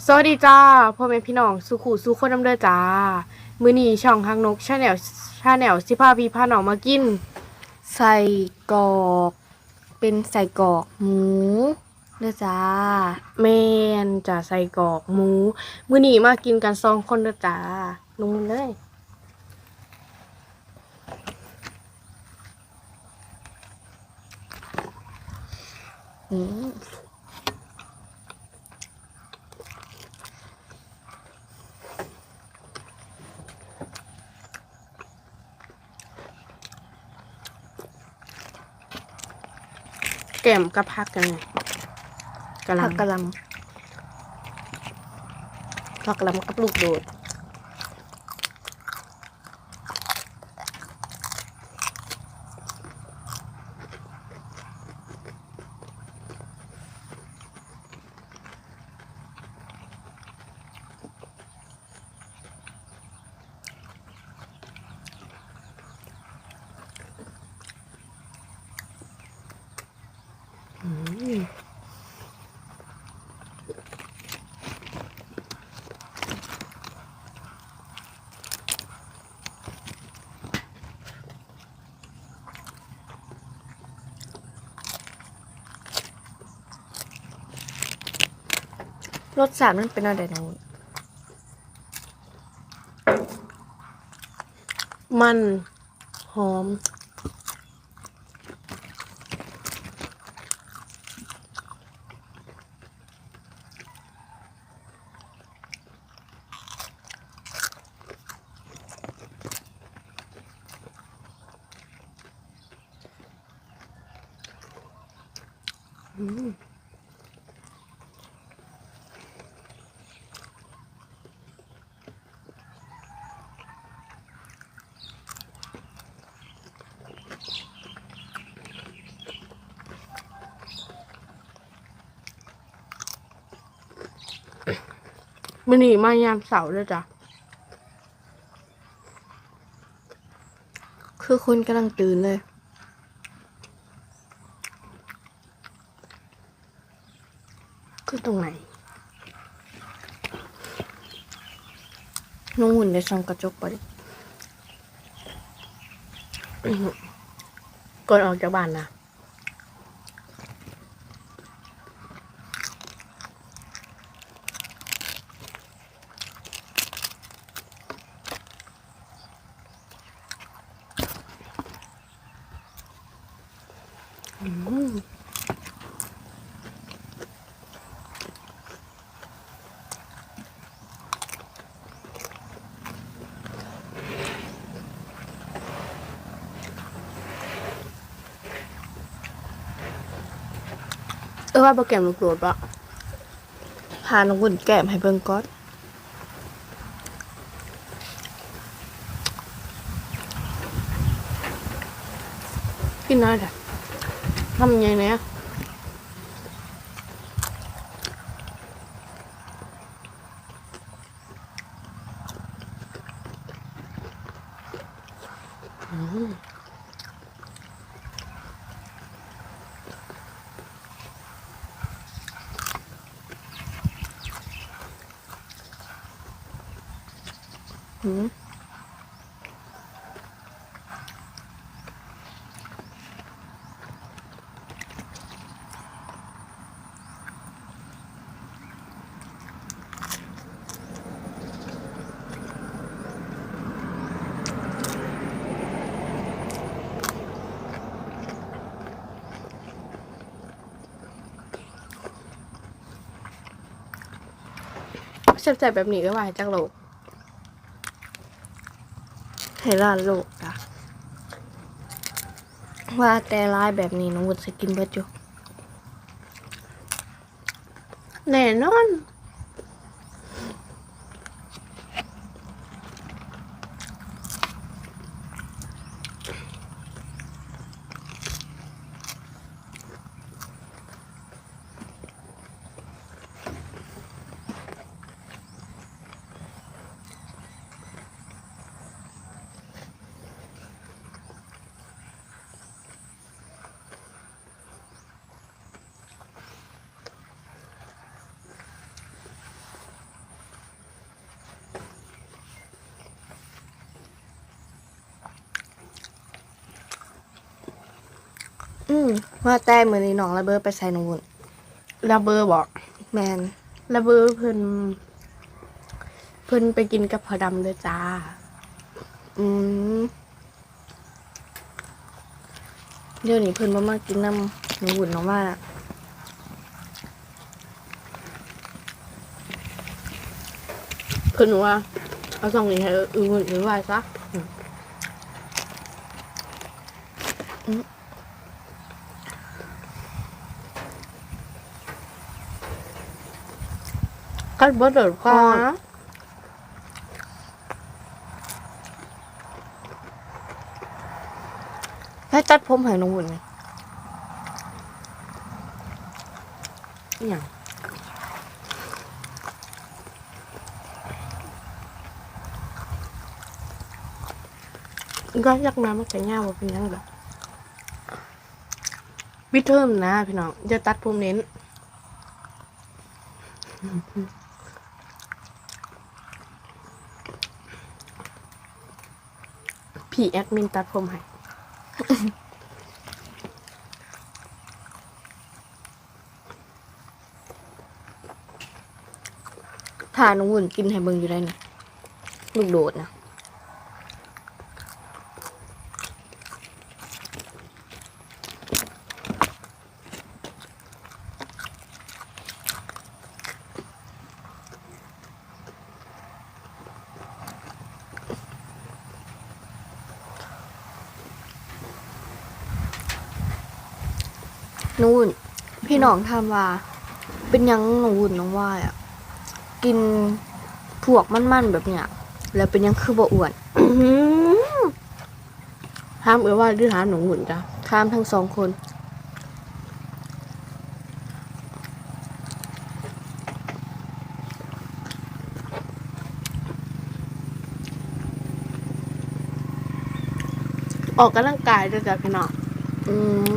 สวัสดีจ้าพ่อแม่พี่น้องสุขุสุคนน้ำเด้อจ้า มือนีช่องฮักนกชาแนลชาแนลสิพาพี่พาน้องมากิน ใส่กรอก เป็นใส่กรอกหมูเด้อจ้าแมนจ้าใส่กรอกหมู มือนีมากินกันสองคนเด้อจ้าลงมือเลยอืม แก้มกับพักกันกะหผัล่กกะหล่ำผักกะหล่ำกับลูกโดดำ รสชาติมันเป็นอะไรนะมันหอมมื้ อนี้มายามเสาร์เด้อจ้ะ คือคนกำลังตื่นเลย คือตรงไหนน้องหุ่นได้ส่องกระจกไปก่อนออกจากบ้านนะ เออว่าโปรแกรมลูกโดดปะพาน้องหุ่นแก้มให้เบิ่งก่อนกินน้อยแต่ ทำยังไงเนี่ยอืม แซ่บๆแบบนี้ก็ว่าให้จักโลกให้ล้าโลกจ้ะว่าแต่ร้ายแบบนี้น้องวุฒิจะกินเบิดอยู่แน่นอน ว่าแต่มือนี้น้องระเบิดไปใส่น้องวุ่นระเบอร์บอก แมนระเบอร์เพิ่นเพิ่นไปกินกับพอดำเลยจ้า อืมเดี๋ยวนี้เพิ่นบ่มากินน้ำน้องวุ่นน้องว่าน่ะเพิ่นว่า เอาสองนี้ให้อื่นหรือว่าซะอืม ก็บ่เดือดก่อนให้ตัดผมให้น้องวุ่นไหมอย่างก็ยักน้ำมันก็ยาวบ่เป็นยังดอกวิเทอมนะพี่น้องจะตัดผมเน้น พี่แอดมินตัดผมให้ถ้านองวุ่นกินให้เบิ่งอยู่ได้นะลูกโดดนะ นู่น พี่น้องถามว่า เป็นยังน้องวุ่นน้องว่ายอะ กินพวกมันๆแบบเนี้ยแล้วเป็นยังคือบ่อ้วนอื้อหือห้ามเอ่ยว่าดื้อหาหนูหุ่นจ้ะถามทั้งสองคนออกกำลังกายด้วยจ้ะพี่น้องอืม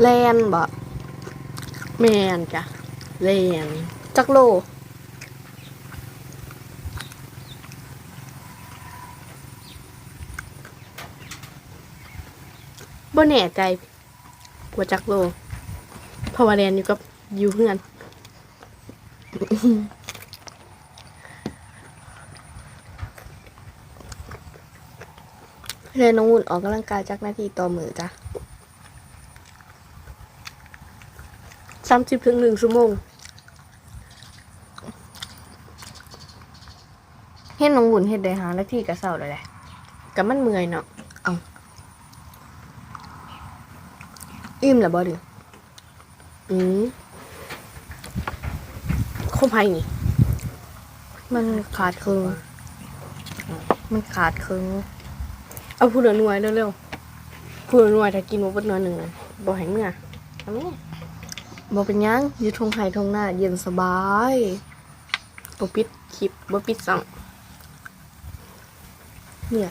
แลนบ่แมนจ้ะเรียนจักโลบ่แน่ใจกว่าจักโลเพราะว่าเรียนอยู่กับอยู่เพื่อนเรียนน้องวุ่นออกกำลังกายจักนาทีต่อมือจ้ะ สามสิบถึงหนึ่งชั่วโมงเฮ็ดน้องวุ่นเฮ็ดได้หานาทีกะเศร้าเลยแหละกับมันเมื่อยเนาะอิ่มแล้วบ่ดิอืมคมไพ่นี่ มันขาดครึ่งมันขาดครึ่งเอาผู้เหลือหน่วยเร็วๆผู้เหลือหน่วยถ้ากินหมดเบิดหน่วยหนึ่งอะบ่ให้เมื่อเอาแม่ บ่เป็นหยังอยู่ทงไห้ทงหน้า เย็นสบายบ่ปิดคลิปบ่ปิดซ่องเนี่ย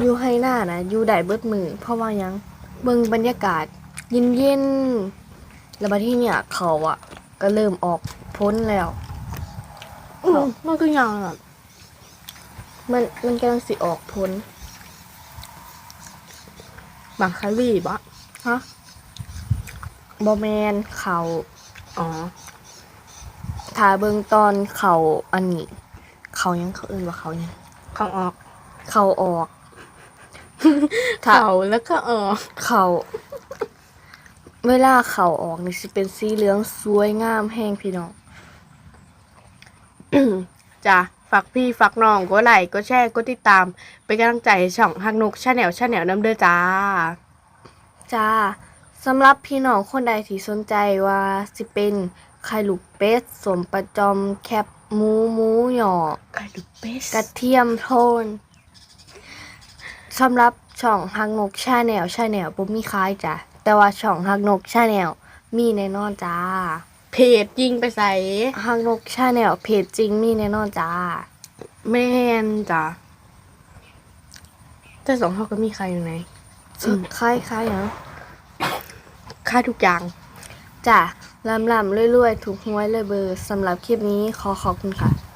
อยู่ให้หน้านะอยู่ได้เบิดมือ เพราะว่าหยังเบิ่งบรรยากาศ เย็นเย็นๆแล้วบัดที่เนี่ยเขาอะก็เริ่มออกพ้นแล้วอืมมันก็ยังอะมันมันกำลังสิออกพ้นบางคารี่บ่ฮะ บอแมนเขาอ๋อถ้าเบิ่งตอนเขาอันนี้ เขายังเขาเอื่นว่าเขายังเขาออก เขาออกถ้าเขาแล้วก็ออกเขาเวลาเขาออกนี่สิเป็นสีเหลืองสวยงามแห้งพี่น้องจ้ะฝากพี่ฝากน้องกดไลค์กดแชร์กดติดตาม เป็นกำลังใจให้ช่องฮักนกชาแนลชาแนลน้ำเด้อจ้า จ้า สำหรับพี่น้องคนใดที่สนใจว่าสิเป็นไข่ลูกเป็ดสมประจอมแคบหมูหมูหยอกไข่ดุเบสกระเทียมโทนสำหรับช่องฮักนกชาแนลชาแนลบ่มีขายจ้ะ แต่ว่าช่องฮักนกชาแนลมีแน่นอนจ้า เพจยิงไปใส่ฮักนกชาแนลเพจจริงมีแน่นอนจ้าแม่นจ้ะแต่สองเขาก็มีใครอยู่ไหนอืมคล้ายคล้ายอย่าง ค่าทุกอย่างจ้ะลำลำๆรวยๆ ถูกหวยเลยเบอร์สำหรับคลิปนี้ขอขอบคุณค่ะ